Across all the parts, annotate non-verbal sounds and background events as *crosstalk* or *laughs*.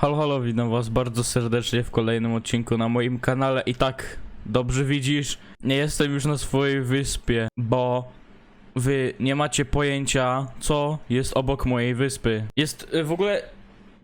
Halo, halo, witam was bardzo serdecznie w kolejnym odcinku na moim kanale i tak, dobrze widzisz, nie jestem już na swojej wyspie, bo wy nie macie pojęcia, co jest obok mojej wyspy. Jest y, w ogóle,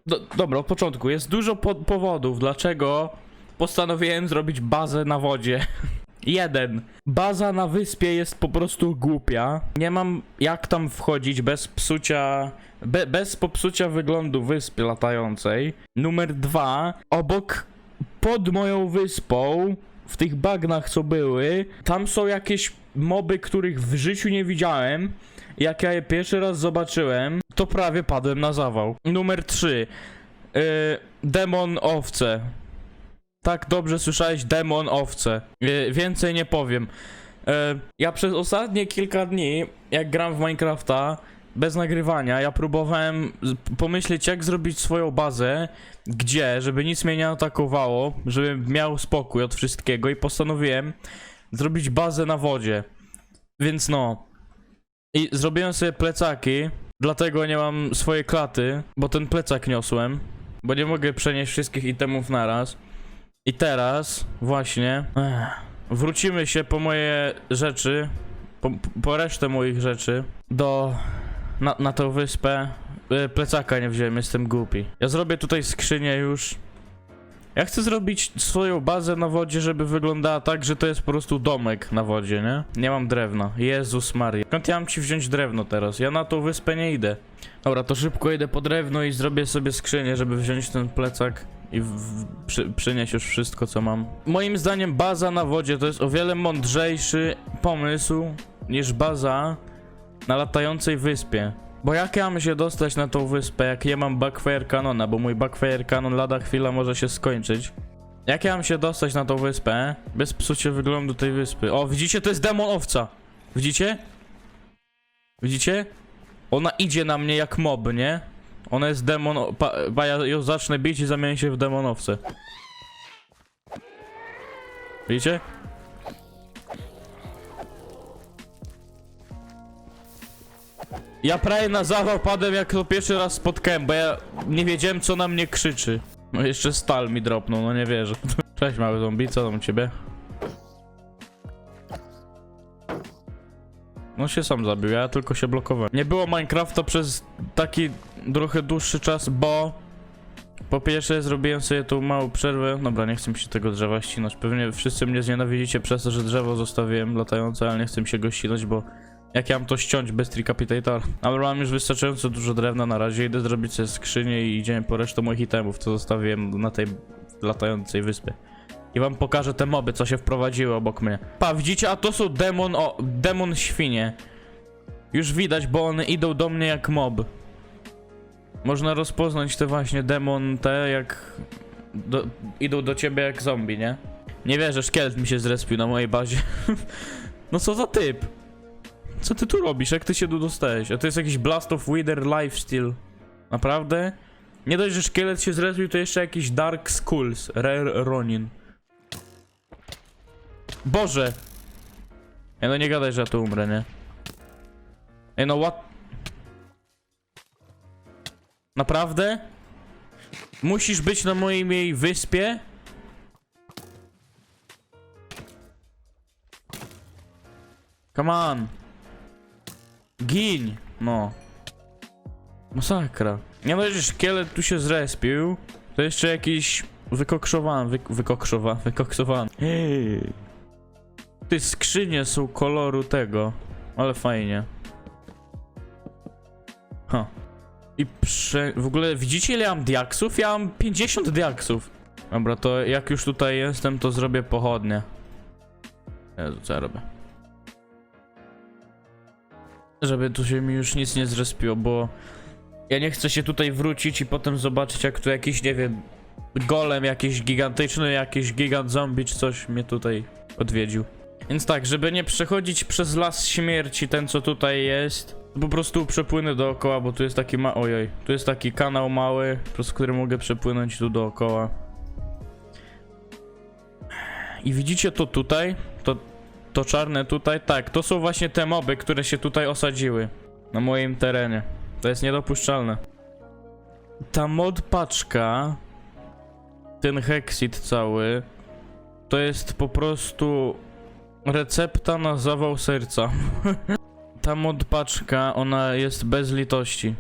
do, dobra, od początku, jest dużo po powodów, dlaczego postanowiłem zrobić bazę na wodzie. *laughs* Jeden. Baza na wyspie jest po prostu głupia. Nie mam jak tam wchodzić bez psucia. Be, bez popsucia wyglądu wyspy latającej. Numer dwa. Obok, pod moją wyspą, w tych bagnach co były, tam są jakieś moby, których w życiu nie widziałem. Jak ja je pierwszy raz zobaczyłem, to prawie padłem na zawał. Numer 3. Yy, demon owce. Tak dobrze słyszałeś, demon owce. Yy, więcej nie powiem. Yy, ja przez ostatnie kilka dni, jak gram w Minecrafta, bez nagrywania, ja próbowałem pomyśleć, jak zrobić swoją bazę, gdzie, żeby nic mnie nie atakowało, żebym miał spokój od wszystkiego i postanowiłem zrobić bazę na wodzie. Więc no. I zrobiłem sobie plecaki, dlatego nie mam swojej klaty, bo ten plecak niosłem, bo nie mogę przenieść wszystkich itemów naraz. I teraz właśnie ech, wrócimy się po moje rzeczy, po, po resztę moich rzeczy do na, na tą wyspę. Y, Plecaka nie wziąłem, jestem głupi. Ja zrobię tutaj skrzynię już. Ja chcę zrobić swoją bazę na wodzie, żeby wyglądała tak, że to jest po prostu domek na wodzie, nie? Nie mam drewna. Jezus Maria. Skąd ja mam ci wziąć drewno teraz? Ja na tą wyspę nie idę. Dobra, to szybko idę po drewno i zrobię sobie skrzynię, żeby wziąć ten plecak i przy, przynieść już wszystko, co mam. Moim zdaniem baza na wodzie to jest o wiele mądrzejszy pomysł niż baza na latającej wyspie. Bo jak ja mam się dostać na tą wyspę, jak nie mam backfire canona, bo mój backfire canon lada chwila może się skończyć. Jak ja mam się dostać na tą wyspę, bez psucia wyglądu tej wyspy? O, widzicie, to jest demon owca. Widzicie? Widzicie? Ona idzie na mnie jak mob, nie? Ona jest demon, pa, pa ja ją zacznę bić i zamienię się w demonowce. Widzicie? Ja prawie na zawał padłem jak to pierwszy raz spotkałem, bo ja nie wiedziałem co na mnie krzyczy. No jeszcze stal mi dropnął, no nie wierzę. *laughs* Cześć mały zombie, co tam u ciebie? No się sam zabił, ja tylko się blokowałem. Nie było Minecrafta przez taki trochę dłuższy czas, bo po pierwsze zrobiłem sobie tą małą przerwę. Dobra, nie chcę mi się tego drzewa ścinać. Pewnie wszyscy mnie znienawidzicie przez to, że drzewo zostawiłem latające, ale nie chcę mi się go ścinać, bo jak ja mam to ściąć bez Tricapitator? Ale mam już wystarczająco dużo drewna na razie. Idę zrobić sobie skrzynię i idziemy po resztę moich itemów, co zostawiłem na tej latającej wyspie. I wam pokażę te moby, co się wprowadziły obok mnie. Pa, widzicie? A to są demon, o, demon świnie. Już widać, bo one idą do mnie jak mob. Można rozpoznać te właśnie demon te, jak do, idą do ciebie jak zombie, nie? Nie wierzę, szkielet mi się zrespił na mojej bazie. *laughs* no co za typ? Co ty tu robisz? Jak ty się tu dostałeś? A to jest jakiś Blast of Wither lifesteal. Naprawdę? Nie dość, że szkielet się zrespił, to jeszcze jakiś Dark Skulls. Rare Ronin. Boże! Ej, no nie gadaj, że ja tu umrę, nie? Ej, no what? Naprawdę? Musisz być na mojej mojej wyspie? Come on. Gin. No. Masakra. Nie no, że szkielet tu się zrespił. To jeszcze jakiś wykokszowany, wy, wykokszowa, wykoksowany. Ty skrzynie są koloru tego. Ale fajnie. Ha. I prze... W ogóle widzicie ile mam diaksów? Ja mam 50 diaksów. Dobra, to jak już tutaj jestem, to zrobię pochodnie. Jezu, co ja robię? Żeby tu się mi już nic nie zrespiło, bo... Ja nie chcę się tutaj wrócić i potem zobaczyć jak tu jakiś, nie wiem... Golem jakiś gigantyczny, jakiś gigant zombie czy coś mnie tutaj odwiedził. Więc tak, żeby nie przechodzić przez las śmierci, ten co tutaj jest, po prostu przepłynę dookoła, bo tu jest taki ma... Ojoj, tu jest taki kanał mały, przez który mogę przepłynąć tu dookoła. I widzicie to tutaj? To, to czarne tutaj? Tak, to są właśnie te moby, które się tutaj osadziły. Na moim terenie. To jest niedopuszczalne. ta mod paczka, ten hexit cały, to jest po prostu recepta na zawał serca. *laughs* ta mod paczka, ona jest bez litości.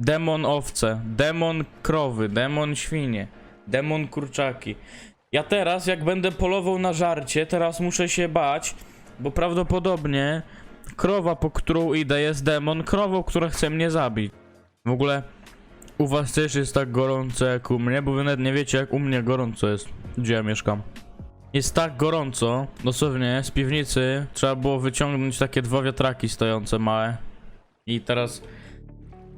Demon owce, demon krowy, demon świnie, demon kurczaki. Ja teraz, jak będę polował na żarcie, teraz muszę się bać, bo prawdopodobnie krowa, po którą idę, jest demon krową, która chce mnie zabić. W ogóle u was też jest tak gorąco jak u mnie, bo wy nawet nie wiecie jak u mnie gorąco jest, gdzie ja mieszkam. Jest tak gorąco, dosłownie z piwnicy trzeba było wyciągnąć takie dwa wiatraki stojące małe. I teraz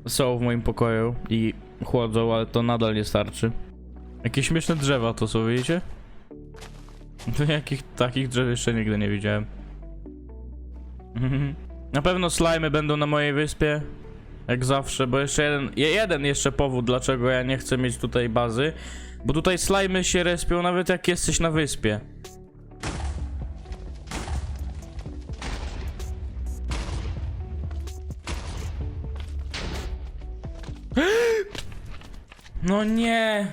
są w moim pokoju i chłodzą, ale to nadal nie starczy. Jakie śmieszne drzewa to są, widzicie? *laughs* Jakich takich drzew jeszcze nigdy nie widziałem. *laughs* Na pewno slimy będą na mojej wyspie. Jak zawsze, bo jeszcze jeden, je- jeden jeszcze powód, dlaczego ja nie chcę mieć tutaj bazy. Bo tutaj slimy się respią nawet jak jesteś na wyspie. *gasps* No nie!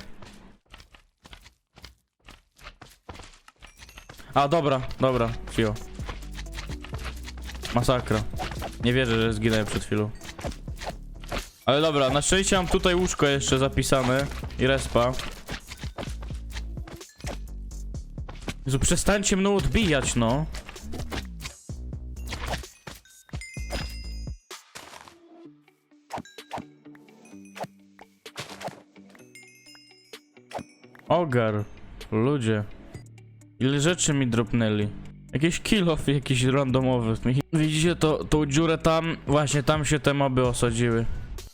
A, dobra, dobra, cio. Masakra. Nie wierzę, że zginąłem przed chwilą. Ale dobra, na szczęście mam tutaj łóżko jeszcze zapisane i respa. Jezu, przestańcie mną odbijać, no. Ogar. Ludzie. Ile rzeczy mi dropnęli. Jakieś kill off, jakiś randomowy. Widzicie to, tą dziurę tam? Właśnie tam się te moby osadziły.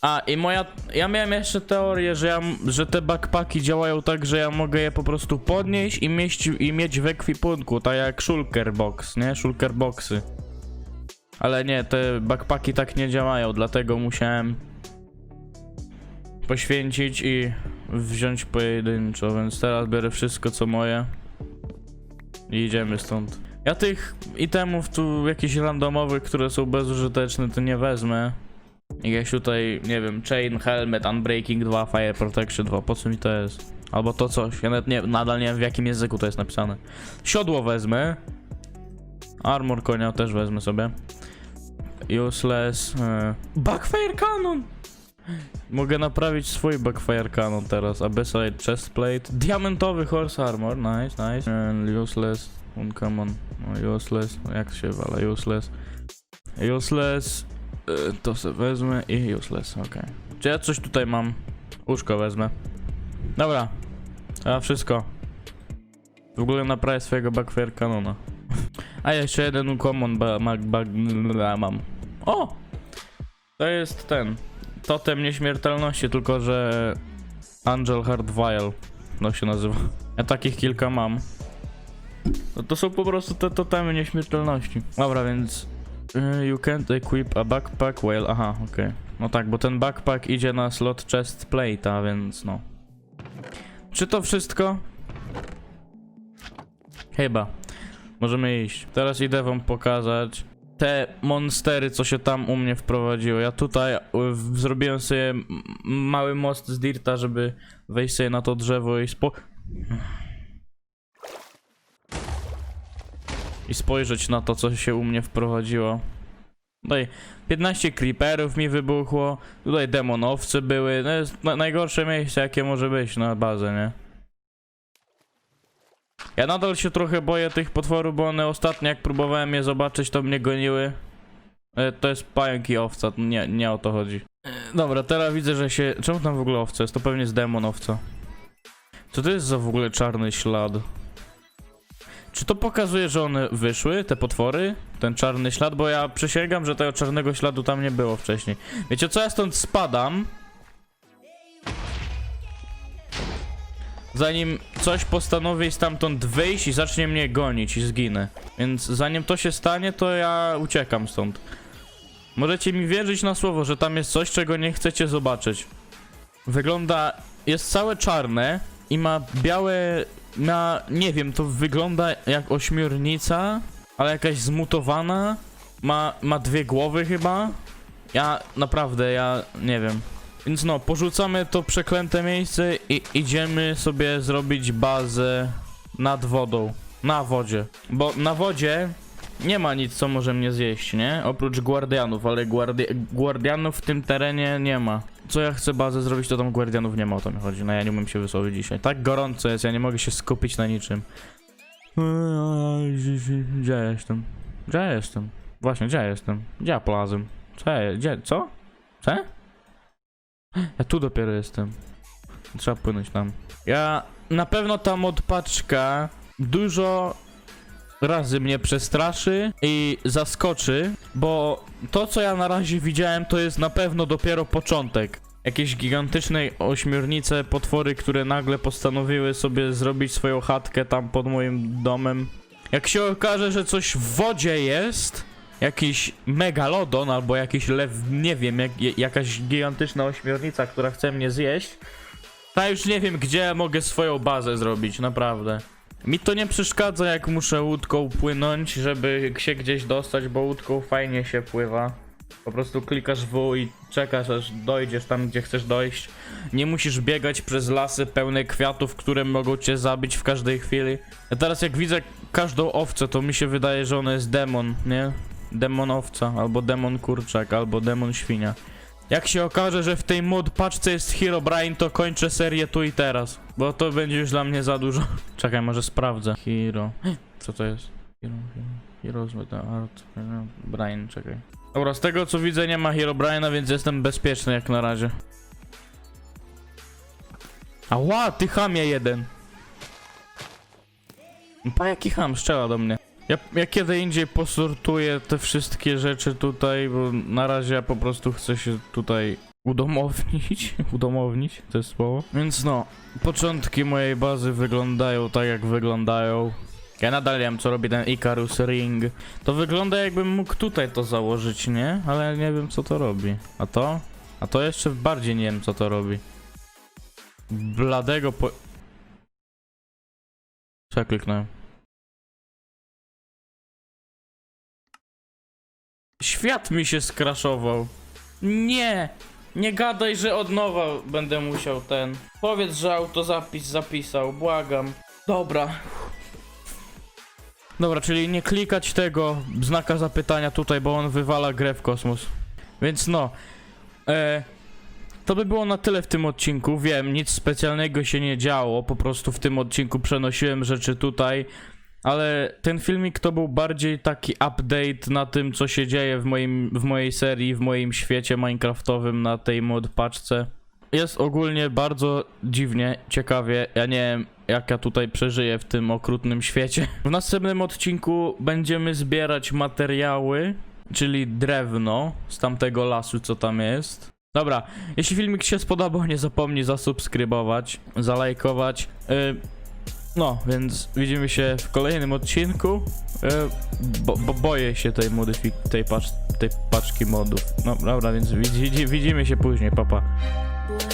A i moja. Ja miałem jeszcze teorię, że, ja, że te backpacki działają tak, że ja mogę je po prostu podnieść i mieć, i mieć w ekwipunku, tak jak shulker box, nie? Shulker boxy. Ale nie, te backpacki tak nie działają, dlatego musiałem poświęcić i wziąć pojedynczo, więc teraz biorę wszystko co moje i idziemy stąd. Ja tych itemów tu jakichś randomowych, które są bezużyteczne, to nie wezmę. Jakieś tutaj, nie wiem, Chain, Helmet, Unbreaking 2, Fire Protection 2, po co mi to jest? Albo to coś, ja nawet nie, nadal nie wiem w jakim języku to jest napisane. Siodło wezmę. Armor konia też wezmę sobie. Useless. E... Backfire Cannon! Mogę naprawić swój Backfire Cannon teraz. Abyssal Chestplate. Diamentowy Horse Armor, nice, nice. And useless. Uncommon. No, useless. Jak się wala? Useless. Useless. Y, To se wezmę i useless, okej. Czy ja coś tutaj mam? Łóżko wezmę. Dobra. A wszystko. W ogóle naprawię swojego backfire kanona. *laughs* A jeszcze jeden uncommon mam. O! To jest ten. Totem nieśmiertelności, tylko że Angel Heart Vial. No się nazywa. Ja takich kilka mam. No to są po prostu te totemy nieśmiertelności. Dobra, więc Y, You can't equip a backpack while... Aha, okej. No tak, bo ten backpack idzie na slot chest plate'a, więc no. Czy to wszystko? Chyba. Możemy iść. Teraz idę wam pokazać te monstery, co się tam u mnie wprowadziły. Ja tutaj w- zrobiłem sobie mały most z dirta, żeby wejść sobie na to drzewo i spo... i spojrzeć na to, co się u mnie wprowadziło. Tutaj 15 creeperów mi wybuchło, tutaj demonowce były, no jest na najgorsze miejsce jakie może być na bazę, nie? Ja nadal się trochę boję tych potworów, bo one ostatnio jak próbowałem je zobaczyć, to mnie goniły. E, To jest pająk i owca, nie, nie o to chodzi. Dobra, teraz widzę, że się... Czemu tam w ogóle owca jest? To pewnie jest demonowca. Co to jest za w ogóle czarny ślad? Czy to pokazuje, że one wyszły, te potwory? Ten czarny ślad? Bo ja przysięgam, że tego czarnego śladu tam nie było wcześniej. Wiecie co, ja stąd spadam. Zanim coś postanowi stamtąd wyjść i zacznie mnie gonić i zginę. Więc zanim to się stanie, to ja uciekam stąd. Możecie mi wierzyć na słowo, że tam jest coś, czego nie chcecie zobaczyć. Wygląda... Jest całe czarne i ma białe na, nie wiem, to wygląda jak ośmiornica, ale jakaś zmutowana. Ma, ma dwie głowy chyba. Ja naprawdę, ja nie wiem. Więc no, porzucamy to przeklęte miejsce i idziemy sobie zrobić bazę nad wodą. Na wodzie. Bo na wodzie nie ma nic, co może mnie zjeść, nie? Oprócz guardianów, ale guardi guardianów w tym terenie nie ma. Co ja chcę bazę zrobić, to tam guardianów nie ma, o to mi chodzi. No ja nie umiem się wysłowić dzisiaj. Tak gorąco jest, ja nie mogę się skupić na niczym. Gdzie ja jestem? Gdzie ja jestem? Właśnie, gdzie ja jestem? Gdzie ja plazem? Co gdzie, co? Co? Ja tu dopiero jestem. Trzeba płynąć tam. Ja na pewno ta modpaczka dużo razy mnie przestraszy i zaskoczy, bo to co ja na razie widziałem to jest na pewno dopiero początek. Jakieś gigantycznej ośmiornice, potwory, które nagle postanowiły sobie zrobić swoją chatkę tam pod moim domem. Jak się okaże, że coś w wodzie jest, jakiś megalodon albo jakiś lew, nie wiem, jak, jakaś gigantyczna ośmiornica, która chce mnie zjeść, to ja już nie wiem, gdzie mogę swoją bazę zrobić, naprawdę. Mi to nie przeszkadza, jak muszę łódką płynąć, żeby się gdzieś dostać, bo łódką fajnie się pływa. Po prostu klikasz W i czekasz, aż dojdziesz tam, gdzie chcesz dojść. Nie musisz biegać przez lasy pełne kwiatów, które mogą cię zabić w każdej chwili. Ja teraz jak widzę każdą owcę, to mi się wydaje, że ona jest demon, nie? Demon owca, albo demon kurczak, albo demon świnia. Jak się okaże, że w tej mod paczce jest Herobrine, to kończę serię tu i teraz. Bo to będzie już dla mnie za dużo. *laughs* Czekaj, może sprawdzę. Hero. *gasps* Co to jest? Hero, hero. The art. Hero Brian, czekaj. Dobra, z tego co widzę nie ma Herobrine'a, więc jestem bezpieczny jak na razie. Ała, ty chamie jeden. Pa jaki ham strzela do mnie. Ja, ja kiedy indziej posortuję te wszystkie rzeczy tutaj, bo na razie ja po prostu chcę się tutaj udomownić. *laughs* udomownić, to jest słowo. Więc no, początki mojej bazy wyglądają tak jak wyglądają. Ja nadal wiem co robi ten Icarus Ring. To wygląda jakbym mógł tutaj to założyć, nie? Ale nie wiem co to robi. A to? A to jeszcze bardziej nie wiem co to robi. Bladego po... Co ja kliknąłem? Świat mi się skraszował. Nie! Nie gadaj, że od nowa będę musiał ten. Powiedz, że autozapis zapisał, błagam. Dobra. Dobra, czyli nie klikać tego znaka zapytania tutaj, bo on wywala grę w kosmos. Więc no. E, to by było na tyle w tym odcinku. Wiem, nic specjalnego się nie działo. Po prostu w tym odcinku przenosiłem rzeczy tutaj. Ale ten filmik to był bardziej taki update na tym, co się dzieje w, moim, w mojej serii, w moim świecie minecraftowym na tej mod paczce. Jest ogólnie bardzo dziwnie, ciekawie. Ja nie wiem, jak ja tutaj przeżyję w tym okrutnym świecie. *laughs* W następnym odcinku będziemy zbierać materiały, czyli drewno z tamtego lasu, co tam jest. Dobra, jeśli filmik się spodobał, nie zapomnij zasubskrybować, zalajkować. Yy, no, więc widzimy się w kolejnym odcinku. Yy, bo, bo boję się tej modyfik- tej, pacz tej paczki modów. No dobra, więc widzi widzimy się później, papa. Pa.